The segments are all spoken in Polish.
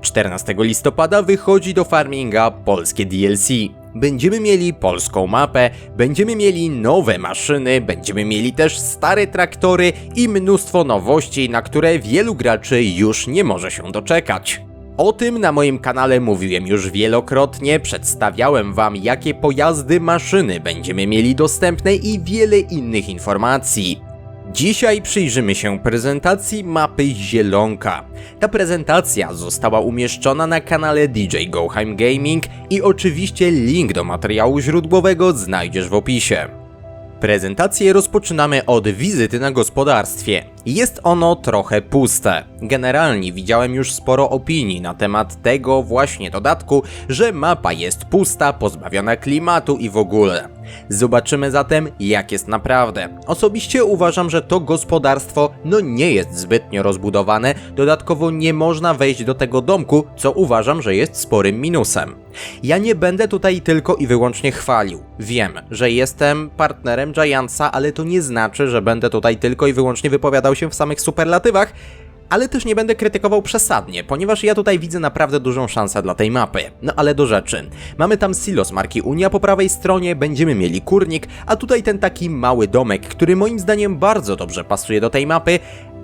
14 listopada wychodzi do farminga polskie DLC. Będziemy mieli polską mapę, będziemy mieli nowe maszyny, będziemy mieli też stare traktory i mnóstwo nowości, na które wielu graczy już nie może się doczekać. O tym na moim kanale mówiłem już wielokrotnie, przedstawiałem wam jakie pojazdy, maszyny będziemy mieli dostępne i wiele innych informacji. Dzisiaj przyjrzymy się prezentacji mapy Zielonka. Ta prezentacja została umieszczona na kanale DJ Goheim Gaming i oczywiście link do materiału źródłowego znajdziesz w opisie. Prezentację rozpoczynamy od wizyty na gospodarstwie. Jest ono trochę puste. Generalnie widziałem już sporo opinii na temat tego właśnie dodatku, że mapa jest pusta, pozbawiona klimatu i w ogóle. Zobaczymy zatem, jak jest naprawdę. Osobiście uważam, że to gospodarstwo no nie jest zbytnio rozbudowane, dodatkowo nie można wejść do tego domku, co uważam, że jest sporym minusem. Ja nie będę tutaj tylko i wyłącznie chwalił. Wiem, że jestem partnerem Giantsa, ale to nie znaczy, że będę tutaj tylko i wyłącznie wypowiadał się w samych superlatywach, ale też nie będę krytykował przesadnie, ponieważ ja tutaj widzę naprawdę dużą szansę dla tej mapy. No ale do rzeczy. Mamy tam silos marki Unia po prawej stronie, będziemy mieli kurnik, a tutaj ten taki mały domek, który moim zdaniem bardzo dobrze pasuje do tej mapy,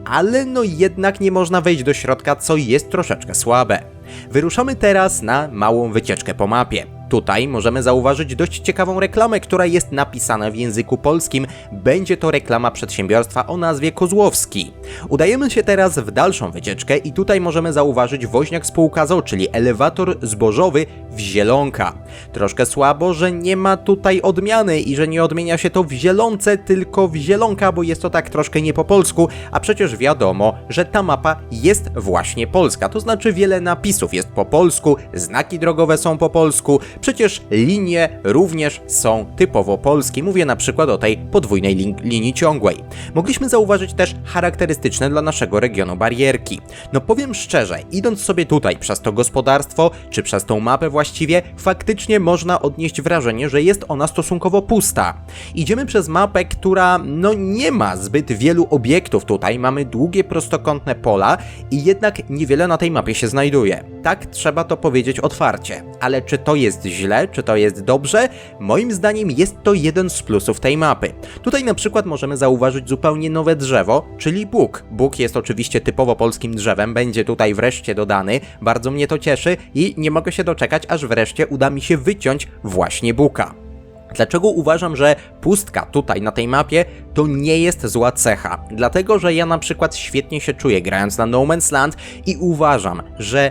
ale no jednak nie można wejść do środka, co jest troszeczkę słabe. Wyruszamy teraz na małą wycieczkę po mapie. Tutaj możemy zauważyć dość ciekawą reklamę, która jest napisana w języku polskim. Będzie to reklama przedsiębiorstwa o nazwie Kozłowski. Udajemy się teraz w dalszą wycieczkę i tutaj możemy zauważyć woźniak spółka ZO, czyli elewator zbożowy w Zielonka. Troszkę słabo, że nie ma tutaj odmiany i że nie odmienia się to w Zielonce, tylko w Zielonka, bo jest to tak troszkę nie po polsku, a przecież wiadomo, że ta mapa jest właśnie polska, to znaczy wiele napisów jest po polsku, znaki drogowe są po polsku, przecież linie również są typowo polskie. Mówię na przykład o tej podwójnej lin linii ciągłej. Mogliśmy zauważyć też charakterystyczne dla naszego regionu barierki. No powiem szczerze, idąc sobie tutaj przez to gospodarstwo, czy przez tą mapę właściwie, faktycznie można odnieść wrażenie, że jest ona stosunkowo pusta. Idziemy przez mapę, która no nie ma zbyt wielu obiektów tutaj, mamy długie prostokątne pola i jednak niewiele na tej mapie się znajduje. Tak trzeba to powiedzieć otwarcie. Ale czy to jest źle, czy to jest dobrze? Moim zdaniem jest to jeden z plusów tej mapy. Tutaj na przykład możemy zauważyć zupełnie nowe drzewo, czyli bóg. Bóg jest oczywiście typowo polskim drzewem, będzie tutaj wreszcie dodany, bardzo mnie to cieszy i nie mogę się doczekać, aż wreszcie uda mi się wyciąć właśnie buka. Dlaczego uważam, że pustka tutaj na tej mapie to nie jest zła cecha? Dlatego, że ja na przykład świetnie się czuję grając na No Man's Land i uważam, że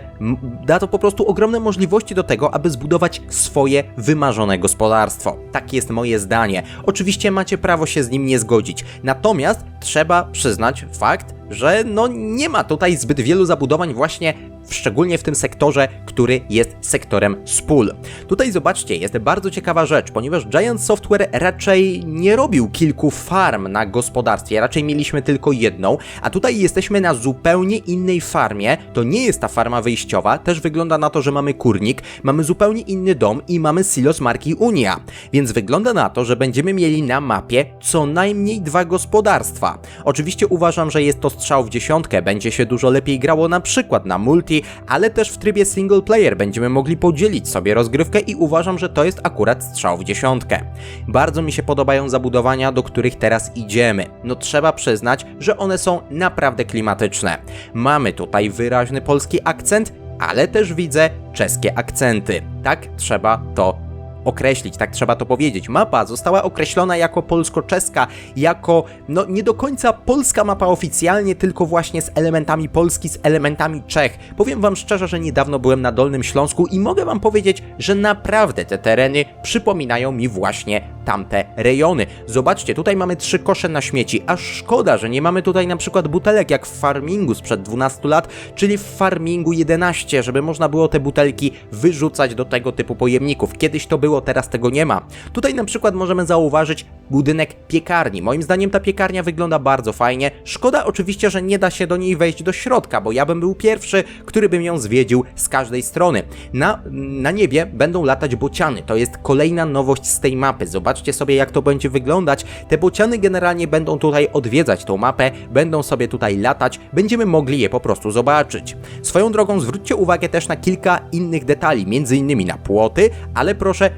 da to po prostu ogromne możliwości do tego, aby zbudować swoje wymarzone gospodarstwo. Tak jest moje zdanie. Oczywiście macie prawo się z nim nie zgodzić. Natomiast trzeba przyznać fakt, że no nie ma tutaj zbyt wielu zabudowań właśnie szczególnie w tym sektorze, który jest sektorem spól. Tutaj zobaczcie, jest bardzo ciekawa rzecz, ponieważ Giant Software raczej nie robił kilku farm na gospodarstwie, raczej mieliśmy tylko jedną, a tutaj jesteśmy na zupełnie innej farmie. To nie jest ta farma wyjściowa, też wygląda na to, że mamy kurnik, mamy zupełnie inny dom i mamy silos marki Unia. Więc wygląda na to, że będziemy mieli na mapie co najmniej dwa gospodarstwa. Oczywiście uważam, że jest to strzał w dziesiątkę, będzie się dużo lepiej grało na przykład na multi, ale też w trybie single player będziemy mogli podzielić sobie rozgrywkę i uważam, że to jest akurat strzał w dziesiątkę. Bardzo mi się podobają zabudowania, do których teraz idziemy. No trzeba przyznać, że one są naprawdę klimatyczne. Mamy tutaj wyraźny polski akcent, ale też widzę czeskie akcenty. Tak trzeba to określić, tak trzeba to powiedzieć. Mapa została określona jako polsko-czeska, jako no nie do końca polska mapa oficjalnie, tylko właśnie z elementami Polski, z elementami Czech. Powiem wam szczerze, że niedawno byłem na Dolnym Śląsku i mogę wam powiedzieć, że naprawdę te tereny przypominają mi właśnie tamte rejony. Zobaczcie, tutaj mamy trzy kosze na śmieci, aż szkoda, że nie mamy tutaj na przykład butelek jak w farmingu sprzed 12 lat, czyli w farmingu 11, żeby można było te butelki wyrzucać do tego typu pojemników. Kiedyś to było, teraz tego nie ma. Tutaj na przykład możemy zauważyć budynek piekarni. Moim zdaniem ta piekarnia wygląda bardzo fajnie. Szkoda oczywiście, że nie da się do niej wejść do środka, bo ja bym był pierwszy, który bym ją zwiedził z każdej strony. Na, na niebie będą latać bociany. To jest kolejna nowość z tej mapy. Zobaczcie sobie, jak to będzie wyglądać. Te bociany generalnie będą tutaj odwiedzać tą mapę, będą sobie tutaj latać, będziemy mogli je po prostu zobaczyć. Swoją drogą zwróćcie uwagę też na kilka innych detali, między innymi na płoty, ale proszę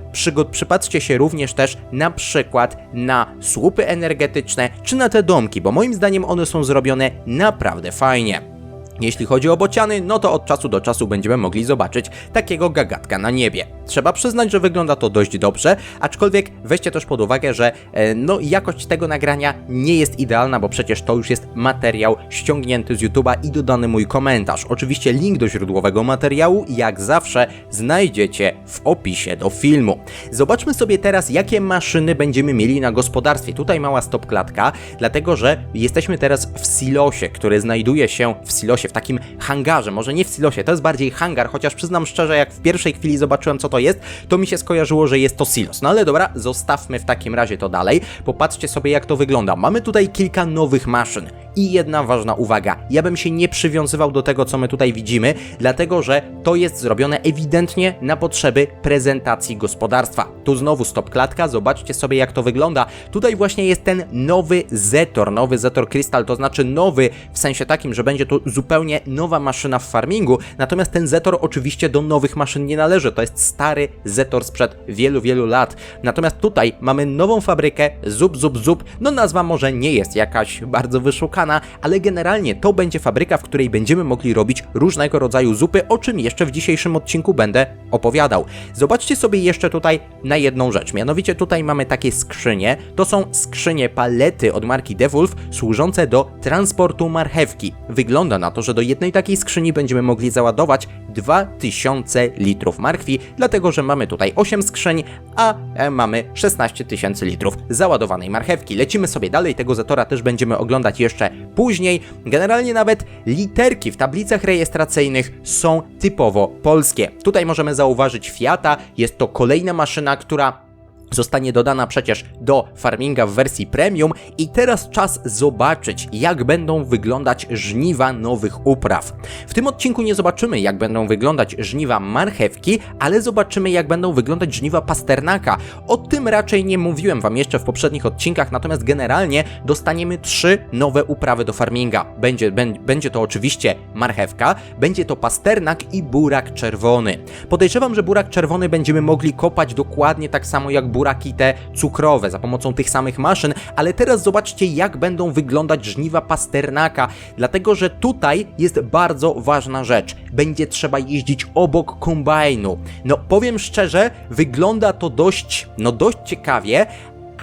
przypatrzcie się również też na przykład na słupy energetyczne czy na te domki, bo moim zdaniem one są zrobione naprawdę fajnie. Jeśli chodzi o bociany, no to od czasu do czasu będziemy mogli zobaczyć takiego gagatka na niebie. Trzeba przyznać, że wygląda to dość dobrze, aczkolwiek weźcie też pod uwagę, że e, no jakość tego nagrania nie jest idealna, bo przecież to już jest materiał ściągnięty z YouTube'a i dodany mój komentarz. Oczywiście link do źródłowego materiału, jak zawsze, znajdziecie w opisie do filmu. Zobaczmy sobie teraz, jakie maszyny będziemy mieli na gospodarstwie. Tutaj mała stopklatka, dlatego że jesteśmy teraz w silosie, który znajduje się w silosie, w takim hangarze. Może nie w silosie, to jest bardziej hangar, chociaż przyznam szczerze, jak w pierwszej chwili zobaczyłem, co to jest, to mi się skojarzyło, że jest to silos. No ale dobra, zostawmy w takim razie to dalej. Popatrzcie sobie, jak to wygląda. Mamy tutaj kilka nowych maszyn. I jedna ważna uwaga, ja bym się nie przywiązywał do tego, co my tutaj widzimy, dlatego że to jest zrobione ewidentnie na potrzeby prezentacji gospodarstwa. Tu znowu stop klatka, zobaczcie sobie jak to wygląda. Tutaj właśnie jest ten nowy Zetor, nowy Zetor Crystal, to znaczy nowy w sensie takim, że będzie to zupełnie nowa maszyna w farmingu, natomiast ten Zetor oczywiście do nowych maszyn nie należy, to jest stary Zetor sprzed wielu, wielu lat. Natomiast tutaj mamy nową fabrykę, zup, zup, zup, no nazwa może nie jest jakaś bardzo wyszukana, ale generalnie to będzie fabryka, w której będziemy mogli robić różnego rodzaju zupy, o czym jeszcze w dzisiejszym odcinku będę opowiadał. Zobaczcie sobie jeszcze tutaj na jedną rzecz, mianowicie tutaj mamy takie skrzynie, to są skrzynie palety od marki DeWolf służące do transportu marchewki. Wygląda na to, że do jednej takiej skrzyni będziemy mogli załadować 2000 litrów marchwi, dlatego że mamy tutaj 8 skrzyń, a e, mamy 16 tysięcy litrów załadowanej marchewki. Lecimy sobie dalej, tego Zetora też będziemy oglądać jeszcze później. Generalnie nawet literki w tablicach rejestracyjnych są typowo polskie. Tutaj możemy zauważyć Fiata, jest to kolejna maszyna, która zostanie dodana przecież do farminga w wersji premium i teraz czas zobaczyć, jak będą wyglądać żniwa nowych upraw. W tym odcinku nie zobaczymy, jak będą wyglądać żniwa marchewki, ale zobaczymy, jak będą wyglądać żniwa pasternaka. O tym raczej nie mówiłem wam jeszcze w poprzednich odcinkach, natomiast generalnie dostaniemy trzy nowe uprawy do farminga. Będzie, bę- będzie to oczywiście marchewka, będzie to pasternak i burak czerwony. Podejrzewam, że burak czerwony będziemy mogli kopać dokładnie tak samo jak buraki te cukrowe za pomocą tych samych maszyn, ale teraz zobaczcie jak będą wyglądać żniwa pasternaka, dlatego że tutaj jest bardzo ważna rzecz. Będzie trzeba jeździć obok kombajnu. No powiem szczerze, wygląda to dość, no dość ciekawie,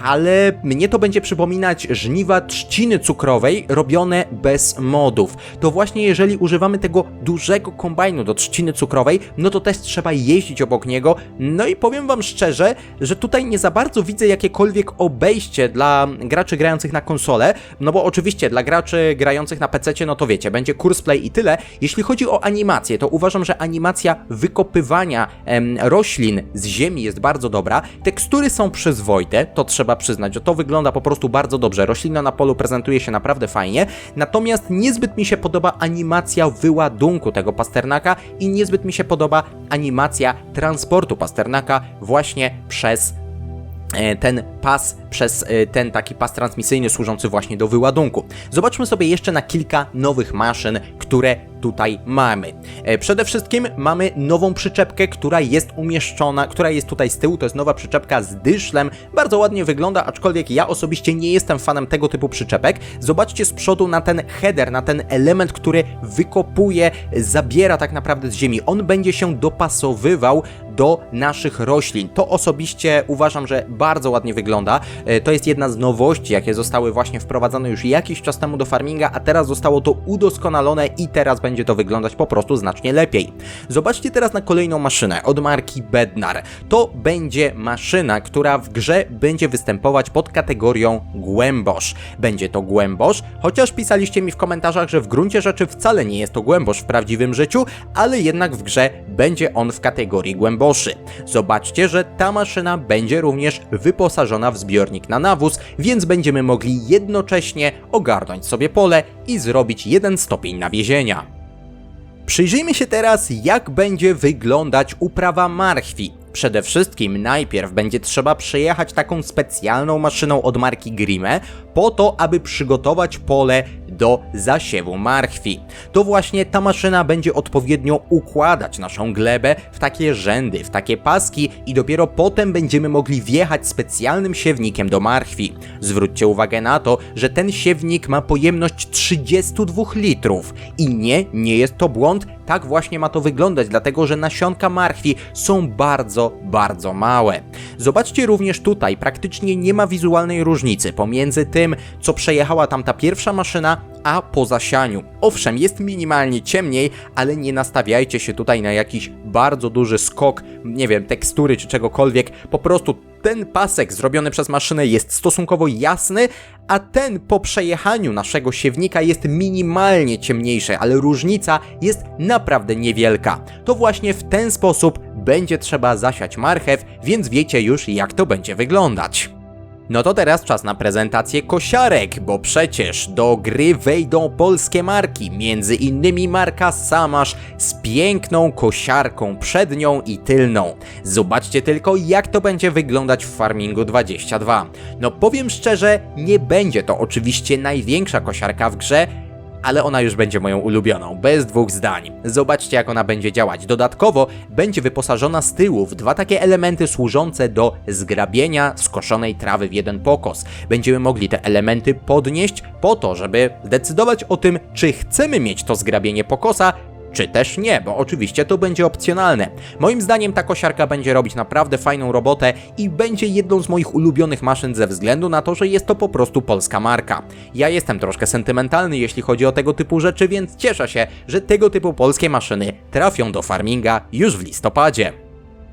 ale mnie to będzie przypominać żniwa trzciny cukrowej robione bez modów. To właśnie jeżeli używamy tego dużego kombajnu do trzciny cukrowej, no to też trzeba jeździć obok niego. No i powiem wam szczerze, że tutaj nie za bardzo widzę jakiekolwiek obejście dla graczy grających na konsolę, no bo oczywiście dla graczy grających na PC, no to wiecie, będzie kurs play i tyle. Jeśli chodzi o animację, to uważam, że animacja wykopywania em, roślin z ziemi jest bardzo dobra. Tekstury są przyzwoite, to trzeba przyznać, że to wygląda po prostu bardzo dobrze. Roślina na polu prezentuje się naprawdę fajnie, natomiast niezbyt mi się podoba animacja wyładunku tego pasternaka i niezbyt mi się podoba animacja transportu pasternaka właśnie przez e, ten pas przez e, ten taki pas transmisyjny służący właśnie do wyładunku. Zobaczmy sobie jeszcze na kilka nowych maszyn, które tutaj mamy. E, Przede wszystkim mamy nową przyczepkę, która jest umieszczona, która jest tutaj z tyłu, to jest nowa przyczepka z dyszlem, bardzo ładnie wygląda, aczkolwiek ja osobiście nie jestem fanem tego typu przyczepek. Zobaczcie z przodu na ten header, na ten element, który wykopuje, zabiera tak naprawdę z ziemi. On będzie się dopasowywał do naszych roślin. To osobiście uważam, że bardzo ładnie wygląda. E, To jest jedna z nowości, jakie zostały właśnie wprowadzone już jakiś czas temu do farminga, a teraz zostało to udoskonalone i teraz będzie to wyglądać po prostu znacznie lepiej. Zobaczcie teraz na kolejną maszynę od marki Bednar. To będzie maszyna, która w grze będzie występować pod kategorią głębosz. Będzie to głębosz, chociaż pisaliście mi w komentarzach, że w gruncie rzeczy wcale nie jest to głębosz w prawdziwym życiu, ale jednak w grze będzie on w kategorii głęboszy. Zobaczcie, że ta maszyna będzie również wyposażona wyposażona w zbiornik na nawóz, więc będziemy mogli jednocześnie ogarnąć sobie pole i zrobić jeden stopień nawiezienia. Przyjrzyjmy się teraz, jak będzie wyglądać uprawa marchwi. Przede wszystkim najpierw będzie trzeba przejechać taką specjalną maszyną od marki Grime, po to, aby przygotować pole do zasiewu marchwi. To właśnie ta maszyna będzie odpowiednio układać naszą glebę w takie rzędy, w takie paski i dopiero potem będziemy mogli wjechać specjalnym siewnikiem do marchwi. Zwróćcie uwagę na to, że ten siewnik ma pojemność 32 litrów i nie, nie jest to błąd, tak właśnie ma to wyglądać, dlatego że nasionka marchwi są bardzo, bardzo małe. Zobaczcie również tutaj, praktycznie nie ma wizualnej różnicy pomiędzy tym, co przejechała tam ta pierwsza maszyna, a po zasianiu. Owszem, jest minimalnie ciemniej, ale nie nastawiajcie się tutaj na jakiś bardzo duży skok, nie wiem, tekstury czy czegokolwiek. Po prostu ten pasek zrobiony przez maszynę jest stosunkowo jasny, a ten po przejechaniu naszego siewnika jest minimalnie ciemniejszy, ale różnica jest naprawdę niewielka. To właśnie w ten sposób będzie trzeba zasiać marchew, więc wiecie już jak to będzie wyglądać. No to teraz czas na prezentację kosiarek, bo przecież do gry wejdą polskie marki, między innymi marka Samasz z piękną kosiarką przednią i tylną. Zobaczcie tylko jak to będzie wyglądać w Farmingu 22. No powiem szczerze, nie będzie to oczywiście największa kosiarka w grze, ale ona już będzie moją ulubioną, bez dwóch zdań. Zobaczcie jak ona będzie działać. Dodatkowo będzie wyposażona z tyłu w dwa takie elementy służące do zgrabienia skoszonej trawy w jeden pokos. Będziemy mogli te elementy podnieść po to, żeby decydować o tym, czy chcemy mieć to zgrabienie pokosa, czy też nie, bo oczywiście to będzie opcjonalne. Moim zdaniem ta kosiarka będzie robić naprawdę fajną robotę i będzie jedną z moich ulubionych maszyn ze względu na to, że jest to po prostu polska marka. Ja jestem troszkę sentymentalny jeśli chodzi o tego typu rzeczy, więc cieszę się, że tego typu polskie maszyny trafią do farminga już w listopadzie.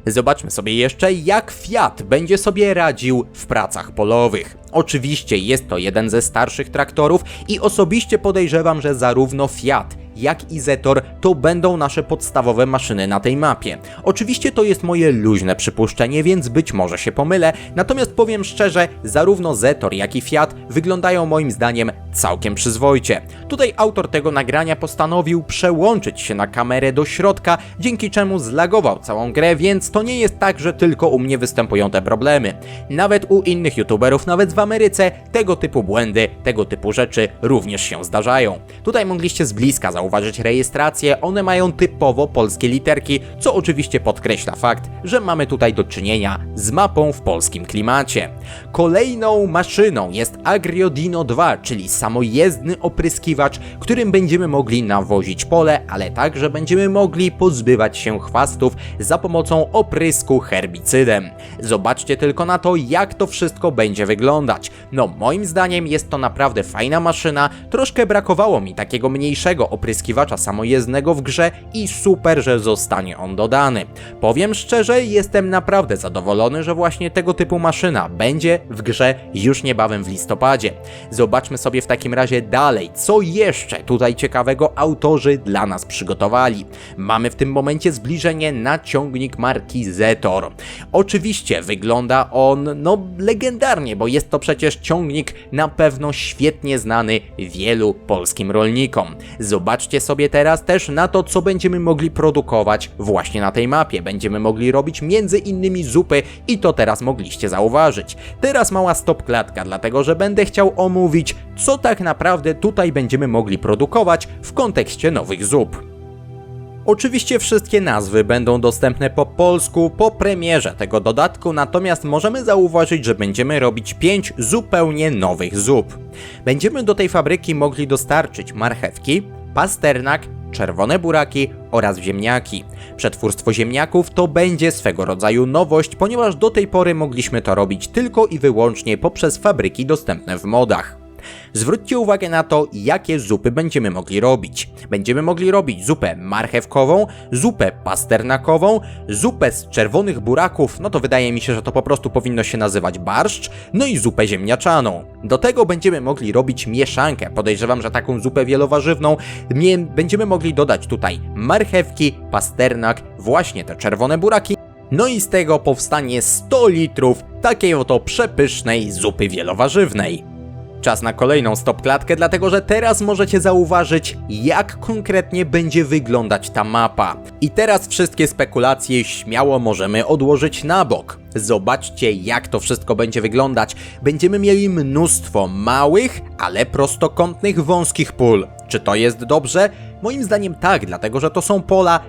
Zobaczmy sobie jeszcze, jak Fiat będzie sobie radził w pracach polowych. Oczywiście jest to jeden ze starszych traktorów i osobiście podejrzewam, że zarówno Fiat, jak i Zetor to będą nasze podstawowe maszyny na tej mapie. Oczywiście to jest moje luźne przypuszczenie, więc być może się pomylę, natomiast powiem szczerze, zarówno Zetor, jak i Fiat wyglądają moim zdaniem całkiem przyzwoicie. Tutaj autor tego nagrania postanowił przełączyć się na kamerę do środka, dzięki czemu zlagował całą grę, więc to nie jest tak, że tylko u mnie występują te problemy. Nawet u innych youtuberów, nawet w Ameryce, tego typu błędy, tego typu rzeczy również się zdarzają. Tutaj mogliście z bliska zauważyć rejestrację, one mają typowo polskie literki, co oczywiście podkreśla fakt, że mamy tutaj do czynienia z mapą w polskim klimacie. Kolejną maszyną jest Agriodino 2, czyli samojezdny opryskiwacz, którym będziemy mogli nawozić pole, ale także będziemy mogli pozbywać się chwastów za pomocą oprysku herbicydem. Zobaczcie tylko na to, jak to wszystko będzie wyglądać. No, moim zdaniem jest to naprawdę fajna maszyna, troszkę brakowało mi takiego mniejszego opryskiwacza samojezdnego w grze i super, że zostanie on dodany. Powiem szczerze, jestem naprawdę zadowolony, że właśnie tego typu maszyna będzie w grze już niebawem w listopadzie. Zobaczmy sobie w takim razie dalej, co jeszcze tutaj ciekawego autorzy dla nas przygotowali. Mamy w tym momencie zbliżenie na ciągnik marki Zetor. Oczywiście wygląda on, no, legendarnie, bo jest to przecież ciągnik na pewno świetnie znany wielu polskim rolnikom. Zobaczcie sobie teraz też na to, co będziemy mogli produkować właśnie na tej mapie. Będziemy mogli robić między innymi zupy i to teraz mogliście zauważyć. Teraz mała stop klatka, dlatego że będę chciał omówić, co tak naprawdę tutaj będziemy mogli produkować w kontekście nowych zup. Oczywiście wszystkie nazwy będą dostępne po polsku po premierze tego dodatku, natomiast możemy zauważyć, że będziemy robić 5 zupełnie nowych zup. Będziemy do tej fabryki mogli dostarczyć marchewki, pasternak, czerwone buraki oraz ziemniaki. Przetwórstwo ziemniaków to będzie swego rodzaju nowość, ponieważ do tej pory mogliśmy to robić tylko i wyłącznie poprzez fabryki dostępne w modach. Zwróćcie uwagę na to, jakie zupy będziemy mogli robić. Będziemy mogli robić zupę marchewkową, zupę pasternakową, zupę z czerwonych buraków, no to wydaje mi się, że to po prostu powinno się nazywać barszcz, no i zupę ziemniaczaną. Do tego będziemy mogli robić mieszankę. Podejrzewam, że taką zupę wielowarzywną będziemy mogli dodać tutaj marchewki, pasternak, właśnie te czerwone buraki No i z tego powstanie 100 litrów takiej oto przepysznej zupy wielowarzywnej. Czas na kolejną stopklatkę, dlatego że teraz możecie zauważyć, jak konkretnie będzie wyglądać ta mapa. I teraz wszystkie spekulacje śmiało możemy odłożyć na bok. Zobaczcie, jak to wszystko będzie wyglądać. Będziemy mieli mnóstwo małych, ale prostokątnych, wąskich pól. Czy to jest dobrze? Moim zdaniem tak, dlatego że to są pola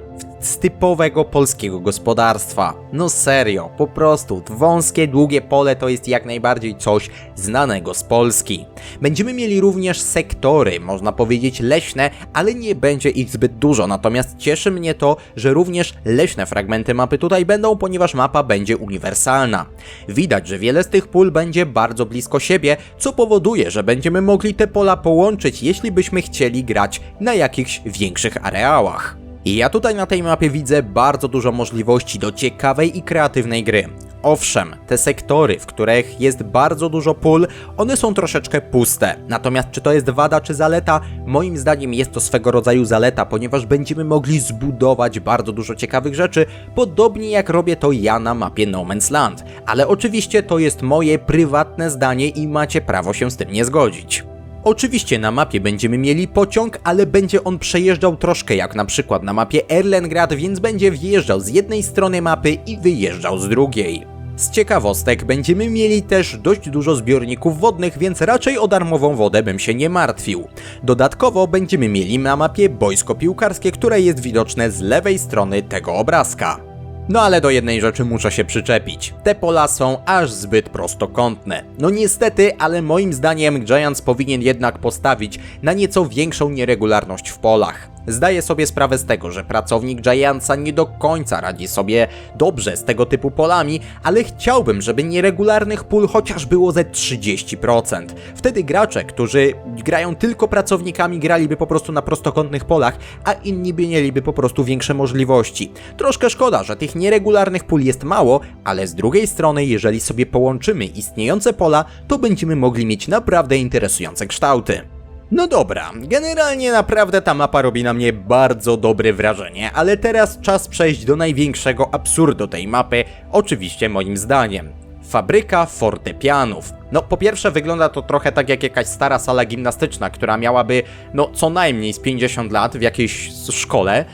z typowego polskiego gospodarstwa. No serio, po prostu wąskie, długie pole to jest jak najbardziej coś znanego z Polski. Będziemy mieli również sektory, można powiedzieć leśne, ale nie będzie ich zbyt dużo, natomiast cieszy mnie to, że również leśne fragmenty mapy tutaj będą, ponieważ mapa będzie uniwersalna. Widać, że wiele z tych pól będzie bardzo blisko siebie, co powoduje, że będziemy mogli te pola połączyć, jeśli byśmy chcieli grać na jakichś większych areałach. I ja tutaj na tej mapie widzę bardzo dużo możliwości do ciekawej i kreatywnej gry. Owszem, te sektory, w których jest bardzo dużo pól, one są troszeczkę puste. Natomiast czy to jest wada czy zaleta? Moim zdaniem jest to swego rodzaju zaleta, ponieważ będziemy mogli zbudować bardzo dużo ciekawych rzeczy, podobnie jak robię to ja na mapie No Man's Land. Ale oczywiście to jest moje prywatne zdanie i macie prawo się z tym nie zgodzić. Oczywiście na mapie będziemy mieli pociąg, ale będzie on przejeżdżał troszkę jak na przykład na mapie Erlengrad, więc będzie wjeżdżał z jednej strony mapy i wyjeżdżał z drugiej. Z ciekawostek będziemy mieli też dość dużo zbiorników wodnych, więc raczej o darmową wodę bym się nie martwił. Dodatkowo będziemy mieli na mapie boisko piłkarskie, które jest widoczne z lewej strony tego obrazka. No ale do jednej rzeczy muszę się przyczepić. Te pola są aż zbyt prostokątne. No niestety, ale moim zdaniem Giants powinien jednak postawić na nieco większą nieregularność w polach. Zdaję sobie sprawę z tego, że pracownik Giantsa nie do końca radzi sobie dobrze z tego typu polami, ale chciałbym, żeby nieregularnych pól chociaż było ze 30%. Wtedy gracze, którzy grają tylko pracownikami, graliby po prostu na prostokątnych polach, a inni by mieliby po prostu większe możliwości. Troszkę szkoda, że tych nieregularnych pól jest mało, ale z drugiej strony, jeżeli sobie połączymy istniejące pola, to będziemy mogli mieć naprawdę interesujące kształty. No dobra, generalnie naprawdę ta mapa robi na mnie bardzo dobre wrażenie, ale teraz czas przejść do największego absurdu tej mapy, oczywiście moim zdaniem. Fabryka fortepianów. No, po pierwsze wygląda to trochę tak jak jakaś stara sala gimnastyczna, która miałaby, no, co najmniej z 50 lat w jakiejś szkole.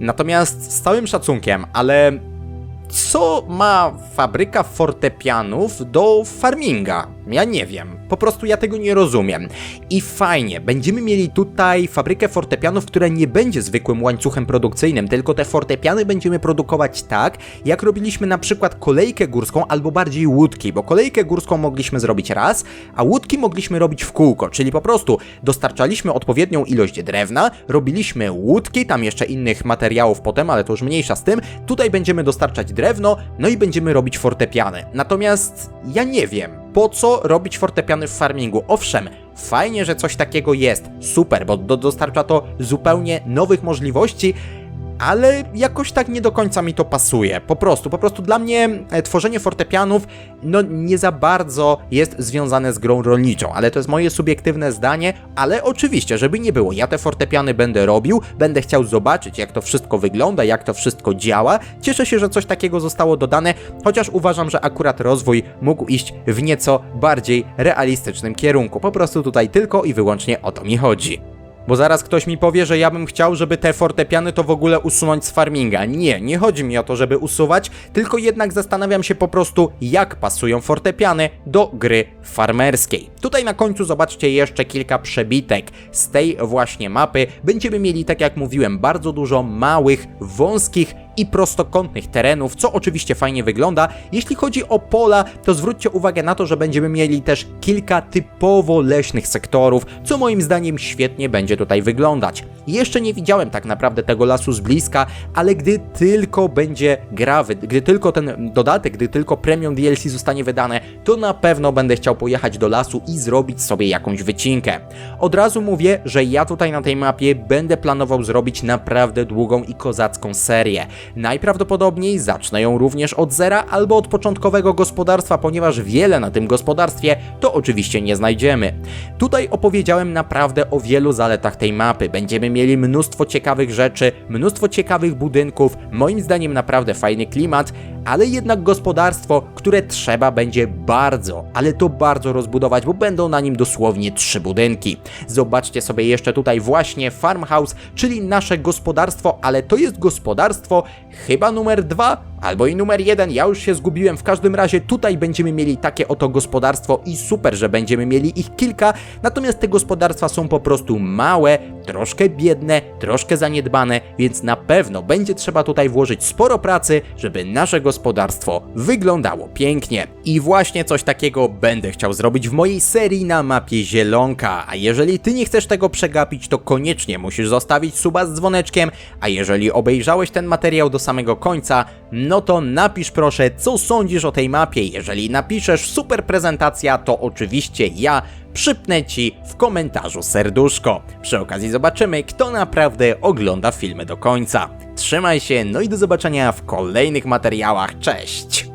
Natomiast z całym szacunkiem, ale co ma fabryka fortepianów do farminga? Ja nie wiem, po prostu ja tego nie rozumiem. I fajnie, będziemy mieli tutaj fabrykę fortepianów, która nie będzie zwykłym łańcuchem produkcyjnym, tylko te fortepiany będziemy produkować tak, jak robiliśmy na przykład kolejkę górską albo bardziej łódki, bo kolejkę górską mogliśmy zrobić raz, a łódki mogliśmy robić w kółko, czyli po prostu dostarczaliśmy odpowiednią ilość drewna, robiliśmy łódki, tam jeszcze innych materiałów potem, ale to już mniejsza z tym, tutaj będziemy dostarczać drewno, no i będziemy robić fortepiany. Natomiast ja nie wiem, po co robić fortepiany w farmingu? Owszem, fajnie, że coś takiego jest, super, bo do, dostarcza to zupełnie nowych możliwości, ale jakoś tak nie do końca mi to pasuje. Po prostu, po prostu dla mnie e, tworzenie fortepianów no nie za bardzo jest związane z grą rolniczą, ale to jest moje subiektywne zdanie, ale oczywiście, żeby nie było, ja te fortepiany będę robił, będę chciał zobaczyć jak to wszystko wygląda, jak to wszystko działa. Cieszę się, że coś takiego zostało dodane, chociaż uważam, że akurat rozwój mógł iść w nieco bardziej realistycznym kierunku. Po prostu tutaj tylko i wyłącznie o to mi chodzi. Bo zaraz ktoś mi powie, że ja bym chciał, żeby te fortepiany to w ogóle usunąć z farminga. Nie, nie chodzi mi o to, żeby usuwać, tylko jednak zastanawiam się po prostu, jak pasują fortepiany do gry farmerskiej. Tutaj na końcu zobaczcie jeszcze kilka przebitek z tej właśnie mapy. Będziemy mieli, tak jak mówiłem, bardzo dużo małych, wąskich i prostokątnych terenów, co oczywiście fajnie wygląda. Jeśli chodzi o pola, to zwróćcie uwagę na to, że będziemy mieli też kilka typowo leśnych sektorów, co moim zdaniem świetnie będzie tutaj wyglądać. Jeszcze nie widziałem tak naprawdę tego lasu z bliska, ale gdy tylko będzie gra, gdy tylko ten dodatek, gdy tylko premium DLC zostanie wydane, to na pewno będę chciał pojechać do lasu i zrobić sobie jakąś wycinkę. Od razu mówię, że ja tutaj na tej mapie będę planował zrobić naprawdę długą i kozacką serię. Najprawdopodobniej zacznę ją również od zera albo od początkowego gospodarstwa, ponieważ wiele na tym gospodarstwie to oczywiście nie znajdziemy. Tutaj opowiedziałem naprawdę o wielu zaletach tej mapy. Będziemy mieli mnóstwo ciekawych rzeczy, mnóstwo ciekawych budynków, moim zdaniem naprawdę fajny klimat, ale jednak gospodarstwo, które trzeba będzie bardzo, ale to bardzo rozbudować, bo będą na nim dosłownie trzy budynki. Zobaczcie sobie jeszcze tutaj właśnie farmhouse, czyli nasze gospodarstwo, ale to jest gospodarstwo chyba numer dwa albo i numer jeden, ja już się zgubiłem. W każdym razie tutaj będziemy mieli takie oto gospodarstwo i super, że będziemy mieli ich kilka. Natomiast te gospodarstwa są po prostu małe, troszkę biedne, troszkę zaniedbane, więc na pewno będzie trzeba tutaj włożyć sporo pracy, żeby nasze gospodarstwo wyglądało pięknie. I właśnie coś takiego będę chciał zrobić w mojej serii na mapie Zielonka. A jeżeli ty nie chcesz tego przegapić, to koniecznie musisz zostawić suba z dzwoneczkiem, a jeżeli obejrzałeś ten materiał do samego końca, no to napisz proszę, co sądzisz o tej mapie. Jeżeli napiszesz super prezentacja, to oczywiście ja przypnę ci w komentarzu serduszko. Przy okazji zobaczymy, kto naprawdę ogląda filmy do końca. Trzymaj się, no i do zobaczenia w kolejnych materiałach. Cześć!